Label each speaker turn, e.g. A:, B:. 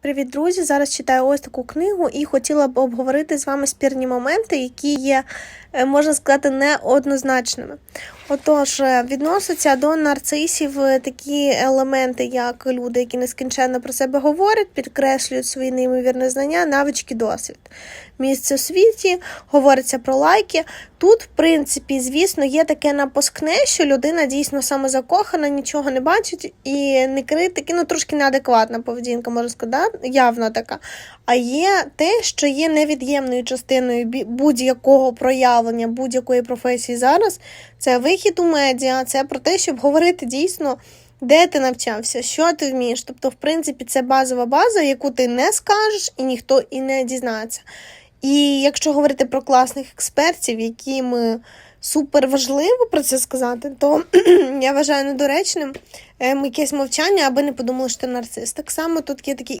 A: Привіт, друзі! Зараз читаю ось таку книгу і хотіла б обговорити з вами спірні моменти, які є, можна сказати, неоднозначними. Отож, е, відносяться до нарцисів е, такі елементи, як люди, які нескінченно про себе говорять, підкреслюють свої неймовірні знання, навички, досвід. Місце у світі, говориться про лайки. Тут, в принципі, звісно, є таке напускне, що людина дійсно самозакохана, нічого не бачить і не критики, ну трошки неадекватна поведінка, можна сказати, явно така. А є те, що є невід'ємною частиною будь-якого проявлення, будь-якої професії зараз. Це вихід у медіа, це про те, щоб говорити дійсно. Де ти навчався, що ти вмієш? Тобто, в принципі, це базова база, яку ти не скажеш, і ніхто і не дізнається. І якщо говорити про класних експертів, яким супер важливо про це сказати, то я вважаю недоречним ем, якесь мовчання, аби не подумали, що ти нарцис. Так само тут є такі